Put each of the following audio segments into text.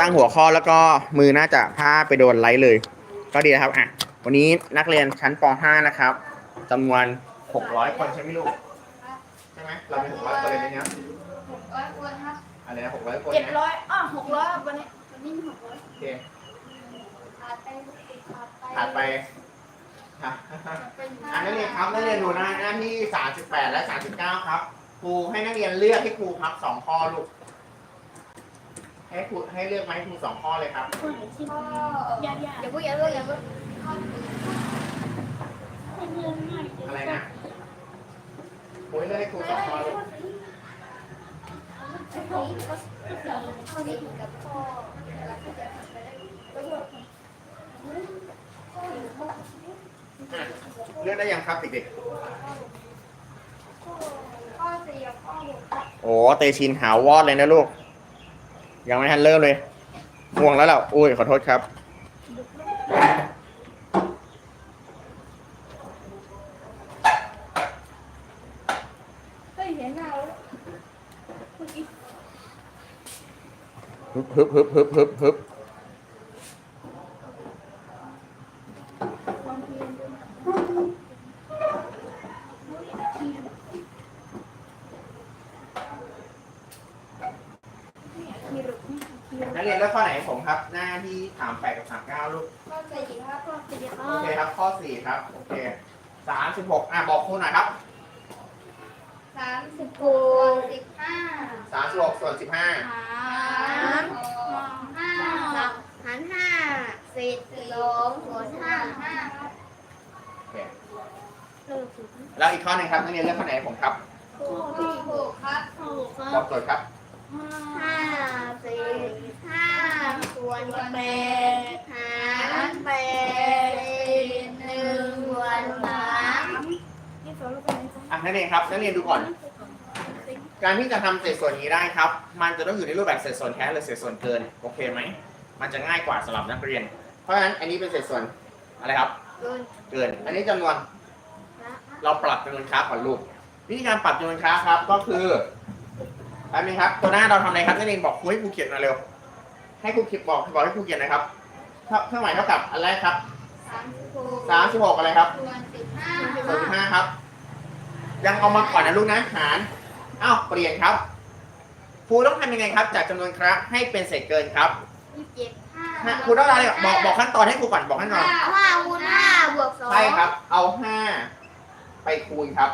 ตั้งหัวข้อแล้วก็มือน่าจะพลาดไปโดนไลท์เลย ก็ดีนะครับอะวันนี้นักเรียนชั้นป .5 นะครับจำนวน600 คนใช่ไหมลูกใช่ไหมเรามี600คนเลยในเนี้ยหกร้อยคนครับอะไรนะ600คนเจ็ดนะร้อยอ้อหกร้อยวันนี้วันนี้หกร้อยโอเคขาดไปขาดไปถัดไปอะอะนักเรียนครับนักเรียนดูหน้าหน้าที่ 38 และ 39 ครับครูให้นักเรียนเลือกให้ครูพักสองข้อลูก ให้ครูให้เลือกมาให้ครูสองข้อเลยครับ ข้ออย่าอย่าอย่าพูดอย่าพูดอย่าพูดข้ออะไรนะครูให้เลือกให้ครูสองข้อลูกข้อนี้กับข้อแล้วก็จะไปได้ประโยชน์อะเลือกได้ยังครับเด็กข้อสี่กับข้อหกครับๆโอ้เตชินหาวอดเลยนะลูก ยังไม่ทันเริ่มเลยง่วงแล้วเหรออุ้ยขอโทษครับ เฮ้ยเห็นหน้าแล้วเมื่อกี้ ฮึบฮึบฮึบฮึบฮึบฮึบ ความเพียรมีรุกมีมีรุก นักเรียนเลือกข้อไหนให้ผมครับ หน้าที่ถามแปดกับสามเก้าลูก ข้อสี่ครับข้อสี่ค โอ รับ เคครับ ข้อสี่ครับ โอเคสามสิบหกอะบอกครูหน่อยครับสามสิบหกสิบห้าสามสิบหกส่วนสิบห้าหารห้าหารห้าเศษสองส่วนห้าห้าครับโอเคเลิกถูกแล้วอีกข้อหนึ่งครับนักเรียนเลือกข้อไหนให้ผมครับข้อที่หกครับข้อหกคบรัอบกโจทย์ครับห้าเศษห้าส่วนแปดหารแปดเศษห นึ่งส่วนสามนี่สอนเราเป็นไงอะนักเรียนครับนักเรียนดูก่อน การที่จะทำเศษส่วนนี้ได้ครับ มันจะต้องอยู่ในรูปแบบเศษส่วนแท้หรือเศษส่วนเกิน โอเคไหม มันจะง่ายกว่าสำหรับนักเรียน เพราะฉะนั้นอันนี้เป็นเศษส่วนอะไรครับ เกินเกิน อันนี้จำนวนนะเราปรับจำนวนค้าก่อนลูก วิธีการปรับจำนวนค้าครับก็คืออันนี้ครับ ตัวหน้าเราทำอะไรครับนักเรียนบอกครูให้ครูเขียนมาเร็ว ให้ครูเขียนบอกบอกให้ครูเขียนนะครับเท่าเครื่องหมายเท่ากับอันแรกครับ สามสิบหกสามสิบหกอะไรครับส่วนสิบห้าส่วนสิบห้าครับ ยังเอามาก่อนนะลูกนะหารอ้าวเปลี่ยนครับครูต้องทำยังไงครับ จากจำนวนครั้งให้เป็นเศษเกินครับยี่สิบเจ็ดห้าฮะครูต้องอะไรบอกบอกขั้นตอนให้ครูก่อนบอกขั้นตอนห้าคูณห้าบวกสองใช่ครับ เอาห้าไปคูณครับ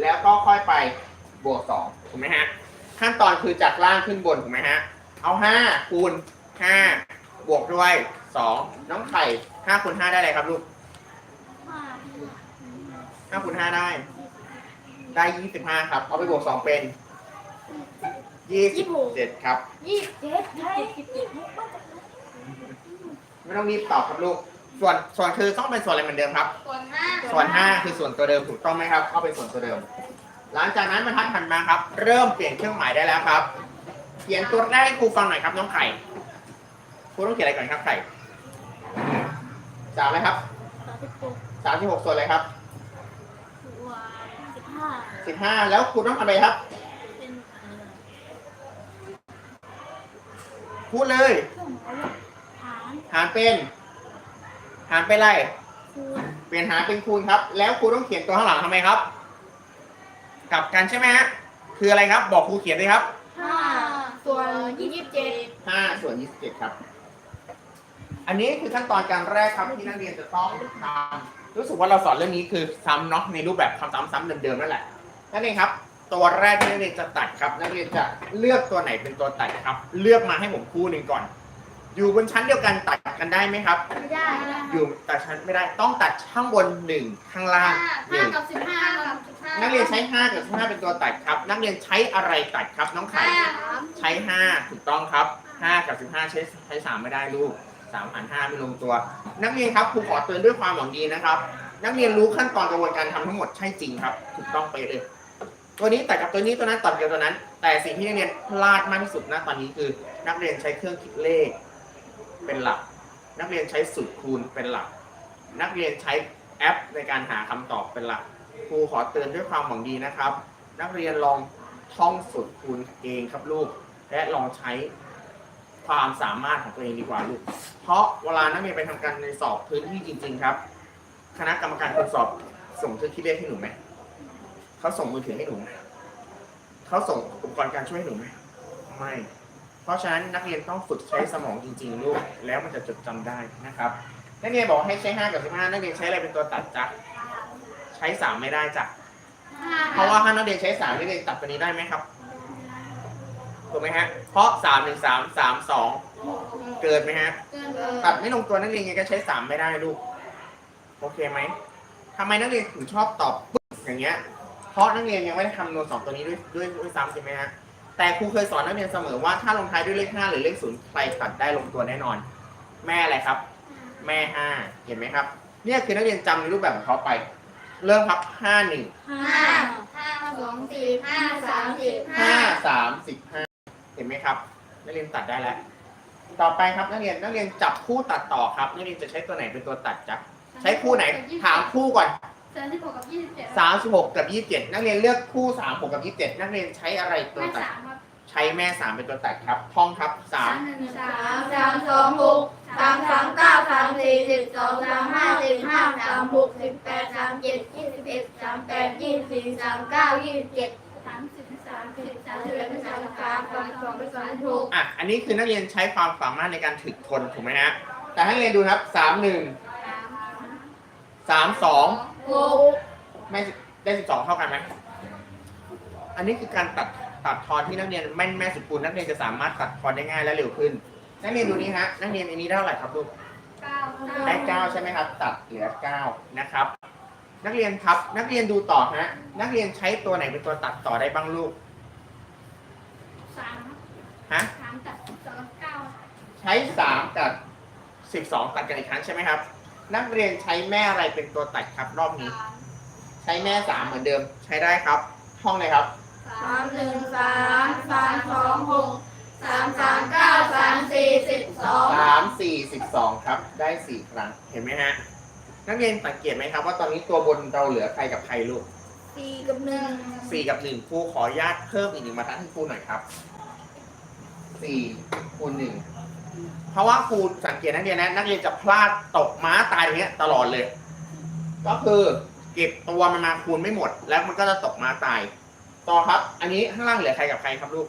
แล้วก็ค่อยไปบวกสองถูกไหมฮะขั้นตอนคือจากล่างขึ้นบนถูกไหมฮะเอาห้าคูณห้าบวกด้วย สองน้องไข่ห้าคูณห้าได้อะไรครับลูกห้าคูณห้าได้ ได้ยี่สิบห้าครับ เอาไปบวกสองเป็นยี่สิบเจ็ดครับ ยี่สิบเจ็ดยี่ไม่ต้องรีบตอบครับลูก ส่วนส่วนคือต้องเป็นส่วนอะไรเหมือนเดิมครับ ส่วนห้าส่วน5คือส่วนตัวเดิมถูกต้องไหมครับ เอาเป็นส่วนตัวเดิม หลังจากนั้นบรรทัดถัดมาครับ เริ่มเปลี่ยนเครื่องหมายได้แล้วครับ เขียนตัวแรกให้ครูฟังหน่อยครับน้องไข่ครูต้องเขียนอะไรก่อนครับไข่ สามเลยครับสามสิบหกสามสิบหกส่วนอะไรครับส่วนสิบห้าสิบห้าแล้วครูต้องทำอะไรครับ เป็นเอ่อพูดเลยเครื่องหมายฐานหารเป็น หารเป็นอะไร คูณเปลี่ยนหารเป็นคูณครับ แล้วครูต้องเขียนตัวข้างหลังทำไมครับ กลับกันใช่ไหมฮะคืออะไรครับ บอกครูเขียนเลยครับห้าส่วนยี่สิบเจ็ดห้าส่วนยี่สิบเจ็ดครับ อันนี้คือขั้นตอนการแรกครับที่นักเรียนจะต้องทำรู้สึกว่าเราสอนเรื่องนี้คือซ้ำเนาะในรูปแบบคำซ้ำๆเดิมๆนั่นแหละนั่นเองครับตัวแรกที่นักเรียนจะตัดครับนักเรียนจะเลือกตัวไหนเป็นตัวตัดครับ เลือกมาให้ผมคู่หนึ่งก่อน อยู่บนชั้นเดียวกันตัดกันได้ไหมครับ ไม่ได้อยู่ตัดชั้นไม่ได้ต้องตัดข้างบนหนึ่งข้างล่างหห้านึ่งกับสิบห้ากับสิบห้านักเรียนใช้ห้ากับห้าเป็นตัวตัดครับ นักเรียนใช้อะไรตัดครับน้องไข่ ห้าใช้5ถูกต้องครับ5กับ15ใช้ใช้3ไม่ได้ลูก 3หัน5ไม่ลงตัว นักเรียนครับครูขอเตือนด้วยความหวังดีนะครับ นักเรียนรู้ขั้นตอนกระบวนการทำทั้งหมดใช่จริงครับ ถูกต้องไปเลย ตัวนี้แตัดกับตัวนี้ตัวนั้นตัดกับตัวนั้น แต่สิ่งที่นักเรียนพลาดมากที่สุดนะตอนนี้คือ นักเรียนใช้เครื่องคิดเลข เป็นหลัก นักเรียนใช้สูตรคูณเป็นหลัก นักเรียนใช้แอปในการหาคำตอบเป็นหลักครูขอเตือนด้วยความหวังดีนะครับ นักเรียนลองท่องสูตรคูณเองครับลูกและลองใช้ ความสามารถของตัวเองดีกว่าลูก เพราะเวลานักเรียนไปทำการในสอบพื้นที่จริง ๆ ครับ คณะกรรมการคนสอบส่งเครื่องคิดเลขให้หนูไหมเขาส่งมือถือให้หนูไหมเขาส่งอุปกรณ์การช่วยให้หนูไหมไม่ เพราะฉะนั้นนักเรียนต้องฝึกใช้สมองจริง ๆ ลูก แล้วมันจะจดจำได้นะครับ นักเรียนบอกให้ใช้ห้ากับสิบห้านักเรียนใช้อะไรเป็นตัวตัดจ๊ะใช้สามไม่ได้จ้ะเพราะว่าถ้านักเรียนใช้สามนักเรียนตัดตัวนี้ได้ไหมครับ ถูกไหมฮะ เพราะสามหนึ่งสามสามสองเกินไหมฮะตัดไม่ลงตัวนักเรียนยังไงก็ใช้สามไม่ได้ลูก โอเคไหมทำไมนักเรียนถึงชอบตอบปึ๊กอย่างเงี้ย เพราะนักเรียนยังไม่ได้คำนวณสองตัวนี้ด้วยด้วยด้วยซ้ำใช่ไหมฮะ แต่ครูเคยสอนนักเรียนเสมอว่าถ้าลงท้ายด้วยเลขห้าหรือเลขศูนย์ใครตัดได้ลงตัวแน่นอน แม่อะไรครับ แม่ห้าเห็นไหมครับ เนี่ยคือนักเรียนจำในรูปแบบของเขาไป เริ่มครับห้าหนึ่งห้าห้าสองสี่ห้าสามสี่ห้าห้าสามสิบห้าเห็นไหมครับ นักเรียนตัดได้แล้ว ต่อไปครับนักเรียนนักเรียนจับคู่ตัดต่อครับนักเรียนจะใช้ตัวไหนเป็นตัวตัดจ๊ะใช้คู่ไหนถามคู่ก่อนสามสิบหกกับยี่สิบเจ็ดสามสิบหกกับยี่สิบเจ็ดนักเรียนเลือกคู่สามหกกับยี่สิบเจ็ดนักเรียนใช้อะไรตัวแม่ตัดสามครับใช้แม่สามเป็นตัวตัดครับท่องครับสามหนึ่งสามสามสองหกสามสามเก้าสามสี่สิบสองสามห้าสิบห้าสามหกสิบแปดสามเจ็ดยี่สิบเอ็ดสามแปดยี่สิบสี่สามเก้ายี่สิบเจ็ดสามสิ สามสามสิบสองสามสิบหกอะ อันนี้คือนักเรียนใช้ความสามารถในการถึกทนถูกไหมฮะ แต่ให้นักเรียนดูครับสามหนึ่งสามสองหกแม่ได้สิบสองเท่ากันไหม อันนี้คือการตัดตัดทอนที่นักเรียนแม่นแม่สุดคูณนักเรียนจะสามารถตัดทอนได้ง่ายและเร็วขึ้น นักเรียนดูนี้ฮะ นักเรียนอันนี้ได้เท่าไหร่ครับลูก เก้าได้เก้าใช่ไหมครับ ตัดเหลือเก้านะครับ นักเรียนครับ นักเรียนดูต่อฮะ นักเรียนใช้ตัวไหนเป็นตัวตัดต่อได้บ้างลูก สาม ฮะสามตัดสองเก้าใช้สามกับสิบสองตัดกันอีกครั้งใช่ไหมครับ นักเรียนใช้แม่อะไรเป็นตัวตัดครับรอบนี้ใช้แม่สามเหมือนเดิม ใช้ได้ครับ ท่องเลยครับ สามหนึ่งสามสามสองหกสามสามเก้าสามสี่สิบสองสามสี่สิบสองครับ ได้สี่ครั้ง เห็นไหมฮะ นักเรียนสังเกตไหมครับว่าตอนนี้ตัวบนเราเหลือใครกับใครลูกสี่กับหนึ่งสี่กับหนึ่งครูขออนุญาตเพิ่มอีกหนึ่งบรรทัดให้ครูหน่อยครับ สี่คูณหนึ่งเพราะว่าครูสังเกตนักเรียนนะ นักเรียนจะพลาดตกม้าตายตรงเนี้ยตลอดเลย ก็คือเก็บตัวมันมาคูณไม่หมด แล้วมันก็จะตกม้าตาย ต่อครับ อันนี้ข้างล่างเหลือใครกับใครครับลูก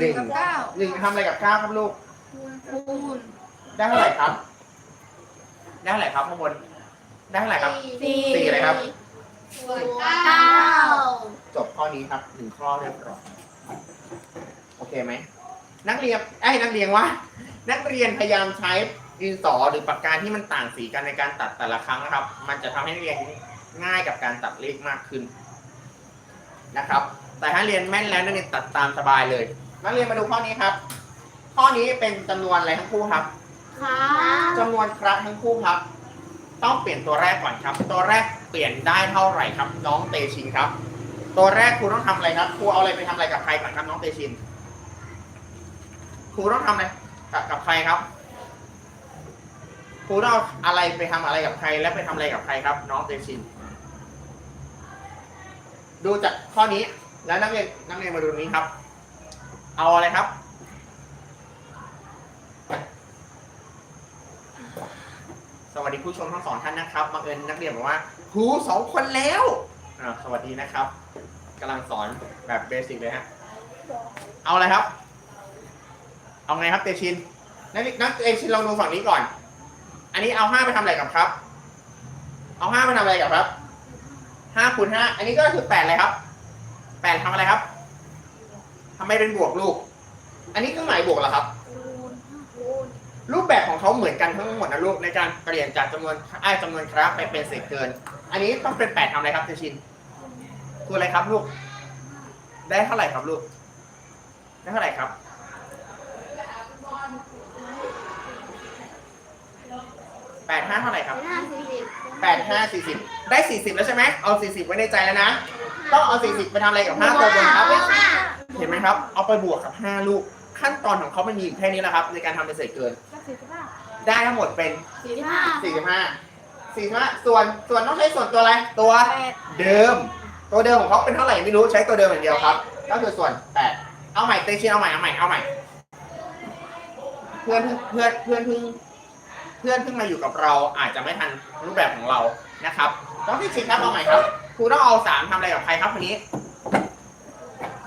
หนึ่งกับเก้าหนึ่งทำอะไรกับเก้าครับลูกคูณได้เท่าไหร่ครับ ได้เท่าไหร่ครับข้างบนได้เท่าไหร่ครับสี่สี่อะไรครับส่วนเก้าจบข้อนี้ครับหนึ่งข้อเรียบร้อยโอเคไหม นักเรียนไอ้ยนักเรียนว่านักเรียนพยายามใช้ดินสอหรือปากกาที่มันต่างสีกันในการตัดแต่ละครั้งนะครับ มันจะทำให้นักเรียนง่ายกับการตัดเลขมากขึ้นนะครับ แต่ถ้าเรียนแม่นแล้วนักเรียนตัดตามสบายเลย นักเรียนมาดูข้อนี้ครับ ข้อนี้เป็นจำนวนอะไรทั้งคู่ครับค่ะจำนวนครั้งทั้งคู่ครับ ต้องเปลี่ยนตัวแรกก่อนครับ ตัวแรกเปลี่ยนได้เท่าไหร่ครับ น้องเตชินครับ ตัวแรกครูต้องทำอะไรครับครูเอาอะไรไปทำอะไรกับใครก่อนครับน้องเตชิน ครูต้องทำอะไรกับกับใครครับครูต้องอะไรไปทำอะไรกับใคร และไปทำอะไรกับใครครับ น้องเตชิน ดูจากข้อนี้แล้วนักเรียนนักเรียนมาดูตรงนี้ครับ เอาอะไรครับ สวัสดีผู้ชมทั้งสองท่านนะครับบังเอิญนักเรียนบอกว่าครูสองคนแล้วสวัสดีนะครับกำลังสอนแบบเบสิกเลยฮะ เอาอะไรครับ เอาไงครับเตชินนักเรียนนักเตชินลองดูฝั่งนี้ก่อน อันนี้เอาห้าไปทำอะไรกับครับ เอาห้าไปทำอะไรกับครับห้าคูณห้าอันนี้ก็คือแปดเลยครับแปดทำอะไรครับทำไมเป็นบวกลูก อันนี้เครื่องหมายบวกเหรอครับ รูปแบบของเขาเหมือนกันทั้งหมดนะลูกในการเปลี่ยนจากจำนวนไอ้าจำนวนครับไปเป็นเศษเกิน อันนี้ต้องเป็นแปดทำอะไรครับเจชินคืออะไรครับลูก ได้เท่าไหร่ครับลูก ได้เท่าไหร่ครับ แปดห้าเท่าไหร่ครับห้าสี่สิบแปดห้าสี่สิบได้สี่สิบแล้วใช่ไหมเอาสี่สิบไว้ในใจแล้วนะ ต้องเอาสี่สิบไปทำอะไรกับห้าตัวบนครับห้าเห็นไหมครับ เอาไปบวกกับห้าลูก ขั้นตอนของเขามันมีอยู่แค่นี้แหละครับ ในการทำเป็นเศษเกิน ได้ทั้งหมดเป็นสี่สิบห้าสี่สิบห้าสี่สิบห้าส่วนส่วนต้องใช้ส่วนตัวอะไร ตัวเดิม ตัวเดิมของเขาเป็นเท่าไหร่ไม่รู้ใช้ตัวเดิมอย่างเดียวครับ ก็คือส่วนแปดเอาใหม่เตชินเอาใหม่เอาใหม่เอาใหม่ เพื่อนเพื่อนเพื่อนเพิ่งเพื่อนเพิ่งมาอยู่กับเราอาจจะไม่ทันรูปแบบของเรานะครับต้องที่ชิดครับเอาใหม่ครับครูต้องเอาสามทำอะไรกับใครครับคนนี้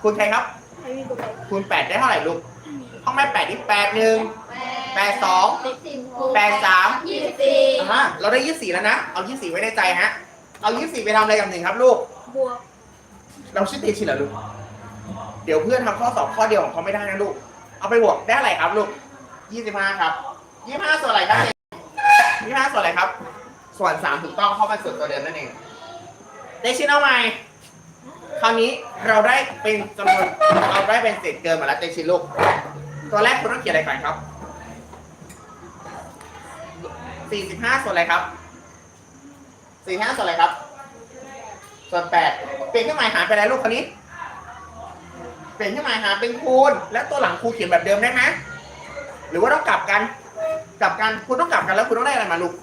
คุณใครครับให้มีตัวไหนคูณแปดได้เท่าไหร่ลูกห้องแม่แปดที่แปดหนึ่งแปดสองสิบหกแปดสามยี่สิบสี่อ่าเราได้ยี่สี่แล้วนะเอายี่สี่ไว้ในใจฮะเอายี่สี่ไปทำอะไรกับหนึ่งครับลูกบวกเราชื่อตีชิเหรอลูกเดี๋ยวเพื่อนทำข้อสอบข้อเดียวของเขาไม่ได้นะลูก เอาไปบวกได้อะไรครับลูกยี่สิบห้าครับยี่สิบห้าส่วนอะไรครับ ยี่สิบห้าส่วนอะไรครับ ส่วนสามถูกต้องเข้ามาส่วนตัวเดิมนั่นเองได้ชินเอาใหม่คราวนี้เราได้เป็นจำนวนเราได้เป็นเศษเกินมาแล้วเตชินลูกตัวแรกคุณต้องเขียนอะไรก่อนครับสี่สิบห้าส่วนอะไรครับสี่ห้าส่วนอะไรครับ ส่วนแปดเปลี่ยนเครื่องหมายหารไปอะไรลูกคนนี้ เปลี่ยนเครื่องหมายหารเป็นคูณ แล้วตัวหลังครูเขียนแบบเดิมได้ไหมหรือว่าต้องกลับกัน กลับกันคุณต้องกลับกันแล้วคุณต้องได้อะไรมาลูก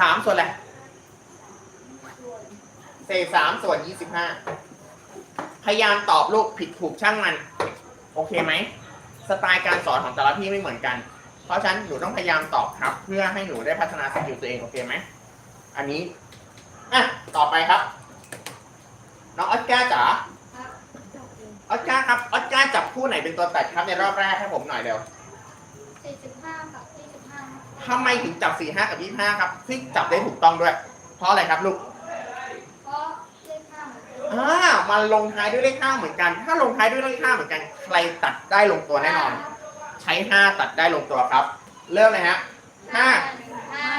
สามส่วนอะไรเศษสามส่วนยี่สิบห้าพยายามตอบลูกผิดถูกช่างมัน โอเคไหมสไตล์การสอนของแต่ละพี่ไม่เหมือนกัน เพราะฉะนั้นหนูต้องพยายามตอบครับ เพื่อให้หนูได้พัฒนาสกิลตัวเองโอเคไหมอันนี้อะต่อไปครับ น้องออสการ์จ๋าออสการ์ครับออสการ์จับคู่ไหนเป็นตัวตัดครับในรอบแรกให้ผมหน่อยเร็ว สี่สิบห้ากับยี่สิบห้า ทำไมถึงจับ4 5กับ25ครับซึ่งจับได้ถูกต้องด้วย เพราะอะไรครับลูกเพราะเลขห้าเหมือนกันอ่ามันลงท้ายด้วยเลข5เหมือนกัน ถ้าลงท้ายด้วยเลข5เหมือนกัน ใครตัดได้ลงตัวแน่นอน ใช้5ตัดได้ลงตัวครับ เริ่มเลยฮะห้าห้า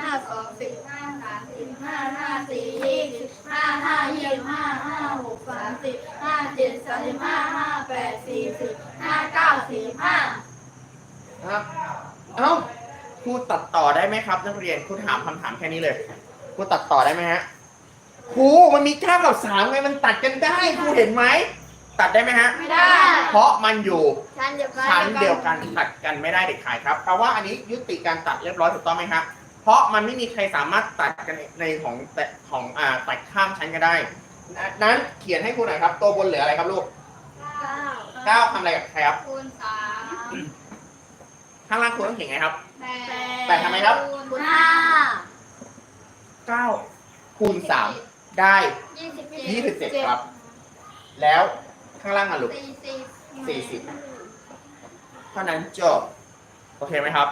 ห้าสองสิบห้าสามสิบห้าห้าสี่ยี่สิบห้าห้ายี่สิบห้าห้าหกสามสิบห้าเจ็ดสามสิบห้าห้าแปดสี่สิบห้าเก้าสี่สิบห้าครับเอ้าค รูตัดต่อได้ไหมครับ นักเรียนครูถามคำถามแค่นี้เลยครูตัดต่อได้ไหมฮะครูมันมี9กับ3ไงมันตัดกันได้ครูเห็นไหมตัดได้ไหมฮะ ไม่ได้ เพราะมันอยู่ชั้นเดียวกันชั้นเดียวกันตัดกันไม่ได้เด็ดขาดครับแปลว่าอันนี้ยุติการตัดเรียบร้อยถูกต้องไหมครับเพราะมันไม่มีใครสามารถตัดกันในของแต่ของอ่าตัดข้ามชั้นก็ได้ นั้นเขียนให้ครูหน่อยครับ ตัวบนเหลืออะไรครับลูกเก้า9ทำอะไรกับใครครับคูณสามข้างล่างครูต้องเขียนไงครับ แปแปดทำไมครับ คูณห้า9คูณ3ได้ยี่สิบเจ็ด27ครับ แล้วข้างล่างอะลูก สี่สิบสี่สิบเท่านั้นจบ โอเคไหมครับ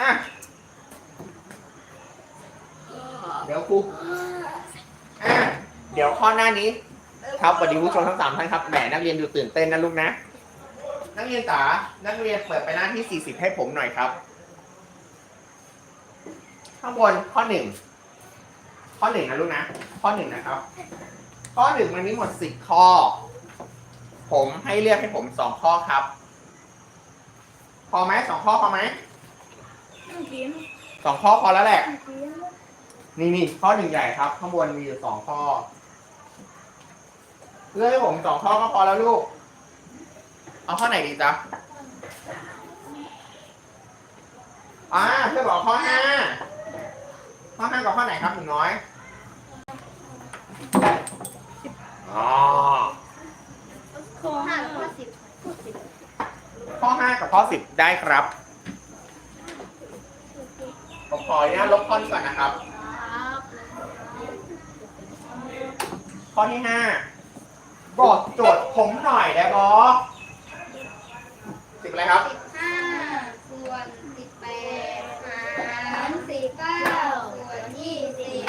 อะเดี๋ยวครูอะเดี๋ยวข้อหน้านี้ ครับสวัสดีผู้ชมทั้งสามท่านครับแหมนักเรียนดูตื่นเต้นนะลูกนะ นักเรียนจ๋านักเรียนเปิดไปหน้าที่ 40 ให้ผมหน่อยครับ ข้างบนข้อหนึ่งข้อหนึ่งนะลูกนะ ข้อหนึ่งนะครับ ข้อหนึ่งมันมีหมดสิบข้อ ผมให้เลือกให้ผมสองข้อครับ พอไหมสองข้อพอไหมสองข้อพอแล้วแหละ นี่นี่ข้อหนึ่งใหญ่ครับ ข้างบนมีอยู่สองข้อ เลือกให้ผมสองข้อก็พอแล้วลูก เอาข้อไหนดีจ๊ะอ่าเพื่อนบอกข้อห้าข้อห้ากับข้อไหนครับหนูน้อยอ๋อข้อห้าข้อสิบข้อสิบข้อห้ากับข้อสิบได้ครับผมขออนุญาตลบข้อนี้ก่อนนะครับครับข้อที่ห้าบอกโจทย์ผมหน่อยได้บอสิบ อะไรครับสิบห้าส่วนสิบแปดหารสี่เก้าส่วนยี่สิบ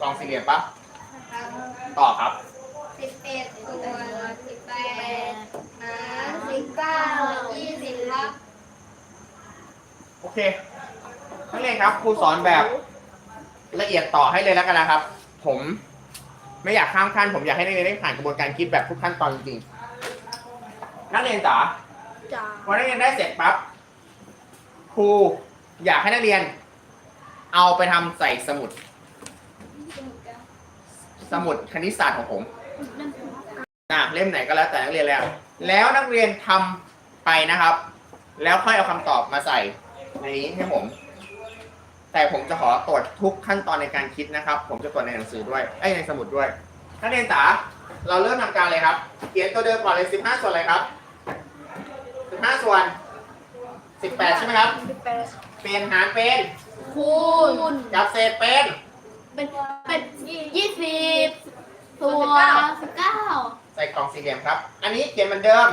กองสี่เหลี่ยมปะครับต่อครับสิบเอ็ดส่วนสิบแปดหารสิบเก้ายี่สิบครับโอเคนักเรียนครับครูสอนแบบละเอียดต่อให้เลยแล้วกันนะครับ ผมไม่อยากข้ามขั้นผมอยากให้นักเรียนได้ผ่านกระบวนการคิดแบบทุกขั้นตอนจริงๆ นักเรียนจ๋าจ้าพอนักเรียนได้เสร็จปั๊บครูอยากให้นักเรียน เอาไปทำใส่สมุดสมุดคณิตศาสตร์ของผมอะเล่มไหนก็แล้วแต่นักเรียนแล้ว แล้วนักเรียนทำไปนะครับ แล้วค่อยเอาคำตอบมาใส่ในนี้ให้ผม แต่ผมจะขอตรวจทุกขั้นตอนในการคิดนะครับ ผมจะตรวจในหนังสือด้วยไอ้ยในสมุดด้วยนักเรียนจ๋าเราเริ่มทำการเลยครับเขียนตัวเดิมก่อนเลย15ส่วนอะไรครับ ห้าส่วนสิบแปดใช่ไหมครับ สิบแปดเปลี่ยนหารเป็นคูณกับเศษเป็นเป็นเป็นยี่สิบส่วนสิบเก้าใส่กล่องสี่เหลี่ยมครับ อันนี้เขียนเหมือนเดิม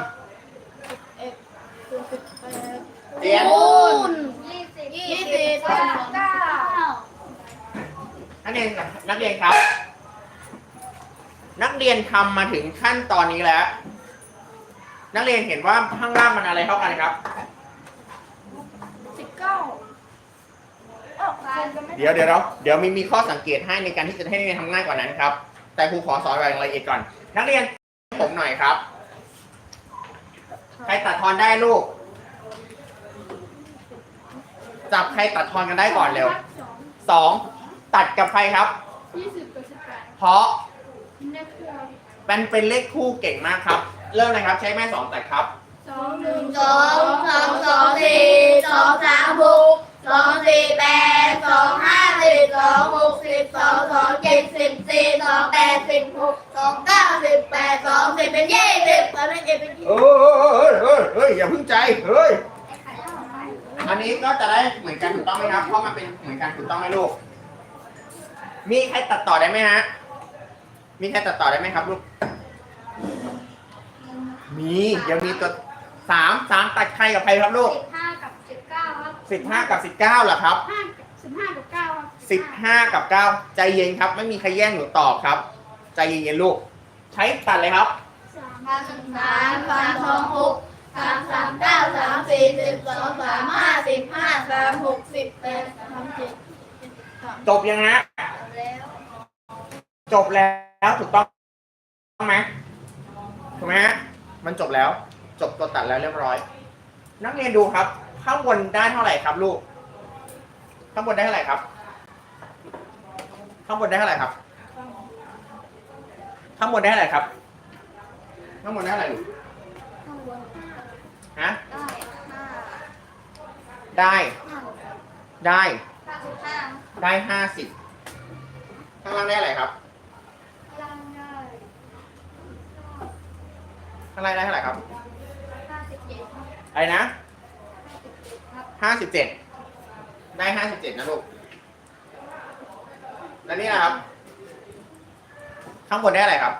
เอ็ดส่วนสิบแปดเรียนคูณยี่สิบยี่สิบส่วนเก้านักเรียนนักเรียนครับ นักเรียนทำมาถึงขั้นตอนนี้แล้ว นักเรียนเห็นว่าข้างล่างมันอะไรเท่ากันครับ สิบเก้าเอ้าใครจะไม่เดี๋ยวเดี๋ยวเราเดี๋ยวมีมีข้อสังเกตให้ในการที่จะให้นักเรียนทำง่ายกว่านั้นครับ แต่ครูขอสอนรายละเอียดก่อน นักเรียนผมหน่อยครับ ใครตัดทอนได้ลูก จับใครตัดทอนกันได้ก่อนเร็วสองสองตัดกับใครครับ ยี่สิบกับสิบแปดเพราะนี่คือเป็นเป็นเลขคู่เก่งมากครับ เริ่มนะครับ ใช้แม่สองตัดครับสองหนึ่งสองสองสองสี่สองสามหกสองสี่แปดสองห้าสิบสองหกสิบสองสองเจ็ดสิบสี่สองแปดสิบหกสองเก้าสิบแปดสองสิบเป็นยี่สิบตอนนั้นเจ็ดเป็นยี่เออเออเออเออเฮ้ยอย่าเพิ่งใจเฮ้ยอันนี้ก็จะได้เหมือนกันถูกต้องไหมครับ เพราะมันเป็นเหมือนกันถูกต้องไหมลูก มีใครตัดต่อได้ไหมฮะ มีใครตัดต่อได้ไหมครับลูก มียังมีตัวสามสามตัดใครกับใครครับลูกสิบห้ากับสิบเก้าครับสิบห้ากับสิบเก้าเหรอครับห้าสิบห้ากับเก้าครับสิบห้ากับเก้าใจเย็นครับ ไม่มีใครแย่งหนูตอบครับ ใจเย็นๆลูก ใช้ตัดเลยครับสามสามสามสามสองหกสามสามเก้าสามสี่สิบสองสามห้าสิบห้าสามหกสิบแปดสามเจ็ดจบยังฮะแล้วจบแล้วถูกต้องไหมถูกไหมฮะ มันจบแล้ว จบตัวตัดแล้วเรียบร้อย นักเรียนดูครับ ข้างบนได้เท่าไหร่ครับลูก ข้างบนได้เท่าไหร่ครับ ข้างบนได้เท่าไหร่ครับ ข้างบนได้เท่าไหร่ครับ ข้างบนได้เท่าไหร่ลูกข้างบนห้าฮะ ได้ห้าได้ได้ ห้าสิบห้าได้ห้าสิบข้างล่างได้อะไรครับ ล่างได้ ข้างล่างได้เท่าไหร่ครับห้าสิบเจ็ดครับอะไรนะครับห้าสิบเจ็ดได้ห้าสิบเจ็ดนะลูก แล้วนี่นะครับ ข้างบนได้อะไรครับ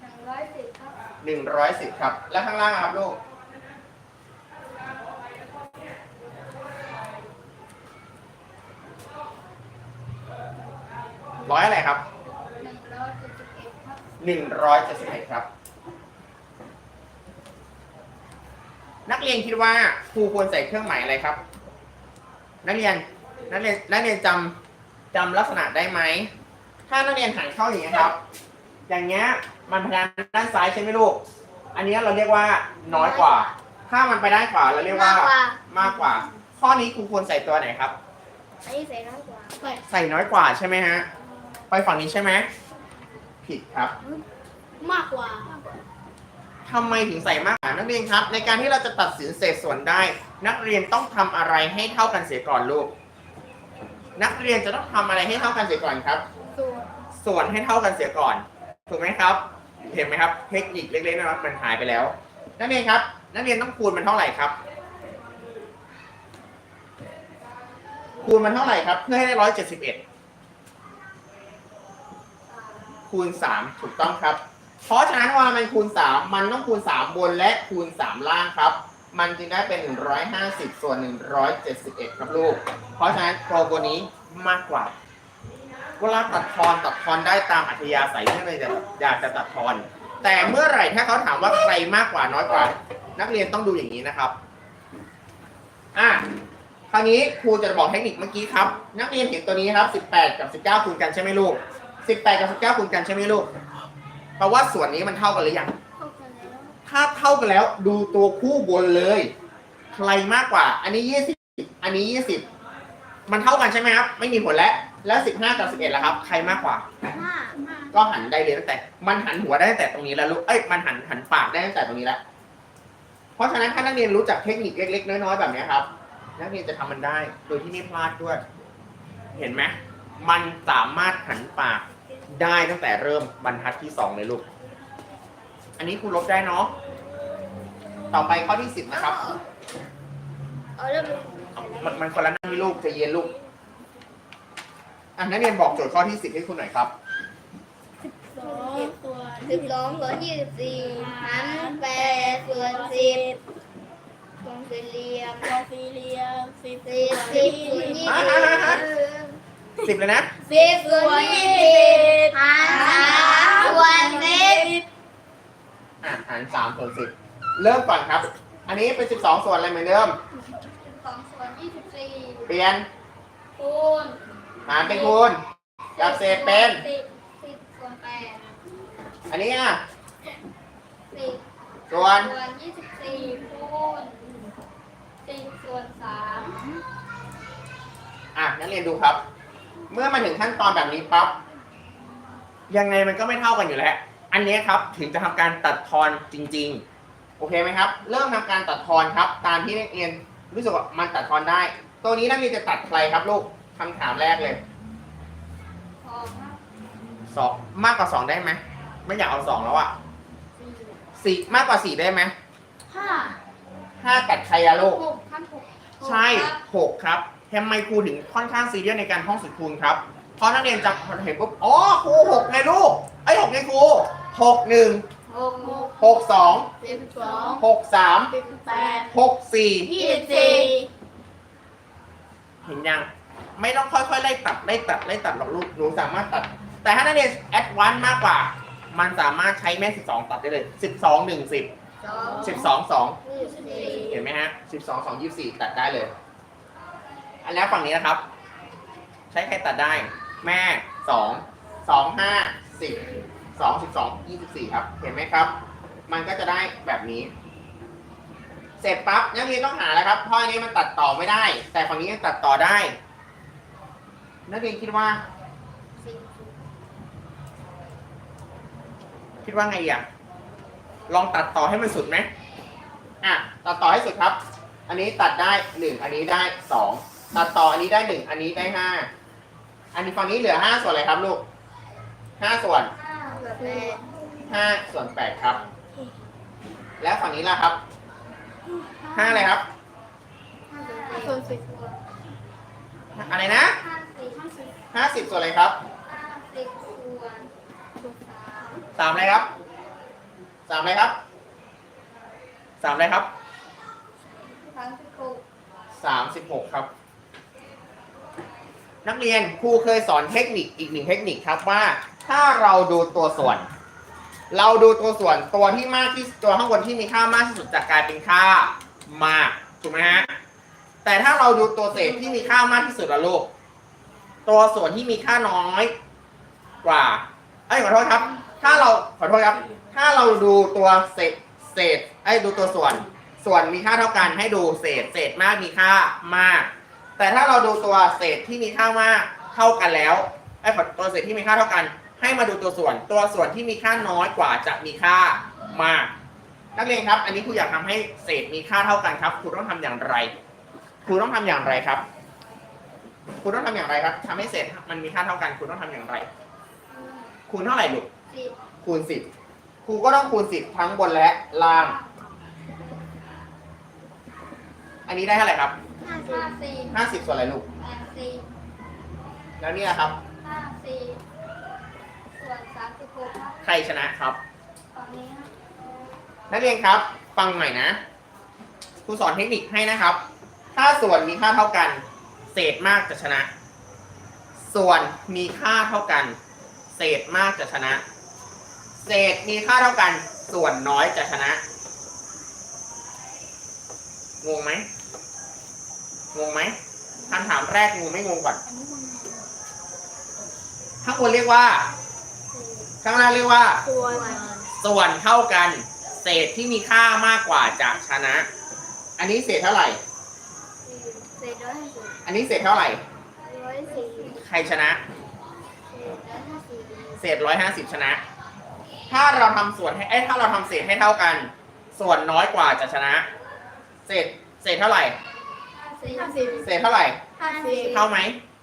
หนึ่งร้อยสิบครับหนึ่งร้อยสิบครับ แล้วข้างล่างอะครับลูก ร้อยอะไรครับ 171ครับ นักเรียนคิดว่าครูควรใส่เครื่องหมายอะไรครับ นักเรียนนักเรียนนักเรียนจำจำลักษณะได้ไหม ถ้านักเรียนหันเข้าอย่างนี้ครับ อย่างเงี้ยมันพนันด้านซ้ายใช่ไหมลูก อันนี้เราเรียกว่าน้อยกว่า ถ้ามันไปด้านขวาเราเรียกว่ามากกว่า ข้อนี้ครูควรใส่ตัวไหนครับใส่น้อยกว่า ใส่น้อยกว่าใช่ไหมฮะ ไปฝั่งนี้ใช่ไหม ผิดครับ มากกว่า ทำไมถึงใส่มากกว่านักเรียนครับ ในการที่เราจะตัดสินเศษส่วนได้ นักเรียนต้องทำอะไรให้เท่ากันเสียก่อนลูก นักเรียนจะต้องทำอะไรให้เท่ากันเสียก่อนครับ ส่วนส่วนให้เท่ากันเสียก่อน ถูกไหมครับ เห็นไหมครับ เทคนิคเล็กๆน้อยๆมันหายไปแล้ว นักเรียนครับ นักเรียนต้องคูณมันเท่าไหร่ครับ คูณมันเท่าไหร่ครับ เพื่อให้ได้ร้อยเจ็ดสิบเอ็ด คูณสามถูกต้องครับ เพราะฉะนั้นเวลามันคูณสามมันต้องคูณสามบนและคูณสามล่างครับ มันจึงได้เป็นหนึ่งร้อยห้าสิบส่วนหนึ่งร้อยเจ็ดสิบเอ็ดครับลูก เพราะฉะนั้นโปรตัวนี้มากกว่า เวลาตัดทอนตัดทอนได้ตามอัธยาศัยที่เราจะอยากจะตัดทอน แต่เมื่อไหร่ถ้าเขาถามว่าใครมากกว่าน้อยกว่า นักเรียนต้องดูอย่างนี้นะครับอะคราวนี้ครูจะบอกเทคนิคเมื่อกี้ครับ นักเรียนเห็นตัวนี้ครับ 18 กับ 19คูณกันใช่ไหมลูก 18กับ19คูณกันใช่ไหมลูกเพราะว่าส่วนนี้มันเท่ากันหรือยังเข้ากันแล้วถ้าเท่ากันแล้วดูตัวคู่บนเลย ใครมากกว่า อันนี้20อันนี้20มันเท่ากันใช่ไหมครับ ไม่มีผลแล้วแล้ว15กับ11ล่ะครับ ใครมากกว่า ห้าห้าก็หันได้เลยตั้งแต่ มันหันหัวได้ตั้งแต่ตรงนี้แล้วลูกเอ้ยมันหันหันปากได้ตั้งแต่ตรงนี้แล้วเพราะฉะนั้นถ้านักเรียนรู้จักเทคนิคเล็กๆน้อยๆแบบเนี้ยครับ นักเรียนจะทำมันได้โดยที่ไม่พลาดด้วย เห็นไหม มันสามารถหันปากได้ตั้งแต่เริ่มบรรทัดที่สองเลยลูก อันนี้ครูลบได้เนาะ ต่อไปข้อที่สิบนะครับ เอาเริ่มมันมันคนละหน้าที่ลูกใจะเย็นลูก อะนักเรียนบอกโจทย์ข้อที่สิบให้คุณหน่อยครับ สองส่วนสิบสองส่วนยี่สิบสี่หารแปดส่วนสิบวงสี่เหลี่ยมสองสี่เหลี่ยมสิบสิบสิบส่วนยี่สิบ สิบเลยนะสิบส่วนยี่สิบหารสามส่วนสิบอะหารสามส่วนสิบเริ่มก่อนครับ อันนี้เป็นสิบสองส่วนอะไรเหมือนเดิมสิบสองส่วนยี่สิบสี่เปลี่ยนคูณหารเป็นคูณกับเศษเป็น สิบสิบส่วนแปดอันนี้อะสิบส่วนส่วนยี่สิบสี่คูณสิบส่วนสามอะนักเรียนดูครับ เมื่อมาถึงขั้นตอนแบบนี้ปั๊บยังไงมันก็ไม่เท่ากันอยู่แล้ว อันนี้ครับถึงจะทำการตัดทอนจริง ๆ โอเคไหมครับ เริ่มทำการตัดทอนครับ ตามที่นักเรียนรู้สึกว่ามันตัดทอนได้ ตัวนี้นักเรียนจะตัดใครครับลูกคำถามแรกเลยพอมากสองมากกว่าสองได้ไหมไม่อยากเอาสองแล้วอะสี่สี่มากกว่าสี่ได้ไหมห้าห้าตัดใครอะลูกหกพันหกใช่หกครับ ทำไมครูถึงค่อนข้างซีเรียสในการท่องสูตรคูณครับ เพราะนักเรียนจะเห็นปุ๊บ อ๋อ ครูหกไงลูก ไอ้หกไงครูหกหนึ่งหกหกหกสองสิบสองหกสามสิบแปดหกสี่ยี่สิบสี่เห็นยัง ไม่ต้องค่อยๆไล่ตัดไล่ตัดไล่ตัดหรอกลูก หนูสามารถตัด แต่ถ้านักเรียนแอดวานซ์มากกว่า มันสามารถใช้แม่สิบสองตัดได้เลยสิบสองหนึ่งสิบสิบสองสองเห็นไหมฮะสิบสองสองยี่สี่ตัดได้เลย อันแล้วฝั่งนี้นะครับ ใช้ใครตัดได้ แม่สองสองห้าสิบสองสิบสองยี่สิบสี่ครับ เห็นไหมครับ มันก็จะได้แบบนี้ เสร็จปั๊บนักเรียนต้องหาแล้วครับเพราะอันนี้มันตัดต่อไม่ได้ แต่ฝั่งนี้ยังตัดต่อได้ นักเรียนคิดว่า คิดว่าไงอะลองตัดต่อให้มันสุดไหมอะตัดต่อให้สุดครับ อันนี้ตัดได้หนึ่งอันนี้ได้สอง ตัดต่ออันนี้ได้หนึ่งอันนี้ได้ห้าอันนี้ฝั่งนี้เหลือห้าส่วนอะไรครับลูกห้าส่วนห้าส่วนแปดครับ แล้วฝั่งนี้ล่ะครับห้าอะไรครับห้าส่วนสิบอะไรนะห้าสิบห้าสิบส่วนอะไรครับห้าสิบส่วนสามอะไรครับสามอะไรครับสามอะไรครับสามสิบหกครับ นักเรียนครูเคยสอนเทคนิคอีกหนึ่งเทคนิคครับว่าถ้าเราดูตัวส่วน เราดูตัวส่วนตัวที่มากที่ตัวข้างบนที่มีค่ามากที่สุดจะกลายเป็นค่ามากถูกไหมฮะแต่ถ้าเราดูตัวเศษที่มีค่ามากที่สุดละลูกตัวส่วนที่มีค่าน้อยกว่าเอ้ขอโทษครับ ถ้าเราขอโทษครับ ถ้าเราดูตัวเศษเศษไอ้ดูตัวส่วน ส่วนมีค่าเท่ากันให้ดูเศษ เศษมากมีค่ามาก แต่ถ้าเราดูตัวเศษที่มีค่ามากเท่ากันแล้วไอ้ยขอตัวเศษที่มีค่าเท่ากัน ให้มาดูตัวส่วน ตัวส่วนที่มีค่าน้อยกว่าจะมีค่ามาก นักเรียนครับ อันนี้ครูอยากทำให้เศษมีค่าเท่ากันครับครูต้องทำอย่างไรครูต้องทำอย่างไรครับครูต้องทำอย่างไรครับทำให้เศษมันมีค่าเท่ากันครูต้องทำอย่างไร คูณเท่าไหร่ลูกสิบคูณสิบครูก็ต้องคูณสิบทั้งบนและล่าง อันนี้ได้เท่าไหร่ครับ ห้าสิบสี่ห้าสิบส่วนอะไรลูก แปดสี่แล้วนี่นะครับ ห้าสี่ส่วนสามสิบหกครับใครชนะครับ ฝั่งนี้ครับนักเรียนครับ ฟังใหม่นะครูสอนเทคนิคให้นะครับ ถ้าส่วนมีค่าเท่ากัน เศษมากจะชนะ ส่วนมีค่าเท่ากัน เศษมากจะชนะ เศษมีค่าเท่ากัน ส่วนน้อยจะชนะงงไหม งงไหมคำถามแรกงงไม่งงก่อนอันนี้มันข้างบนเรียกว่า ข้างล่างเรียกว่าส่วนส่วนเท่ากัน เศษที่มีค่ามากกว่าจะชนะ อันนี้เศษเท่าไหร่ เศษร้อยห้าสิบอันนี้เศษเท่าไหร่ ร้อยสี่ใครชนะ เศษร้อยห้าสิบเศษร้อยห้าสิบชนะ ถ้าเราทำส่วนให้เอ้ยถ้าเราทำเศษให้เท่ากัน ส่วนน้อยกว่าจะชนะ เศษ เศษเท่าไหร่ห้า สิบห้าสิบเศษเท่าไหร่ ห้าสิบเท่าไหม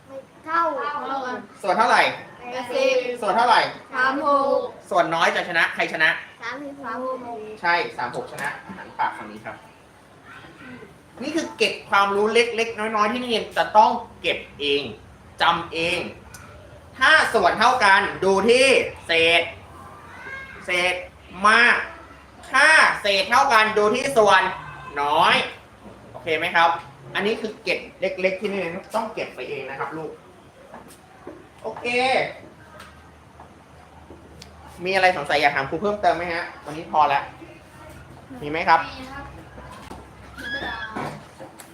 ไม่เท่าเท่ากันส่วนเท่าไหร่ไม่แปดสิบส่วนเท่าไหร่ สามหกส่วนน้อยจะชนะ ใครชนะ สามสิบสามหกใช่สามหกชนะหันปากฝั่งนี้ครับ นี่คือเก็บความรู้เล็กๆ น้อยๆ ที่นักเรียนจะต้องเก็บเองจำเอง ถ้าส่วนเท่ากันดูที่เศษ เศษมาก ถ้าเศษเท่ากันดูที่ส่วนน้อย โอเคไหมครับ อันนี้คือเก็บเล็ก ๆ ที่นักเรียนต้องเก็บไปเองนะครับ ลูก โอเค มีอะไรสงสัยอยากถามครูเพิ่มเติมไหมฮะ วันนี้พอแล้ว มีไหมครับ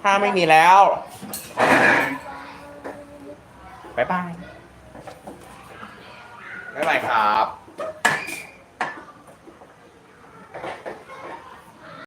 ถ้าไม่มีแล้วบ๊ายบายบ๊ายบายครับ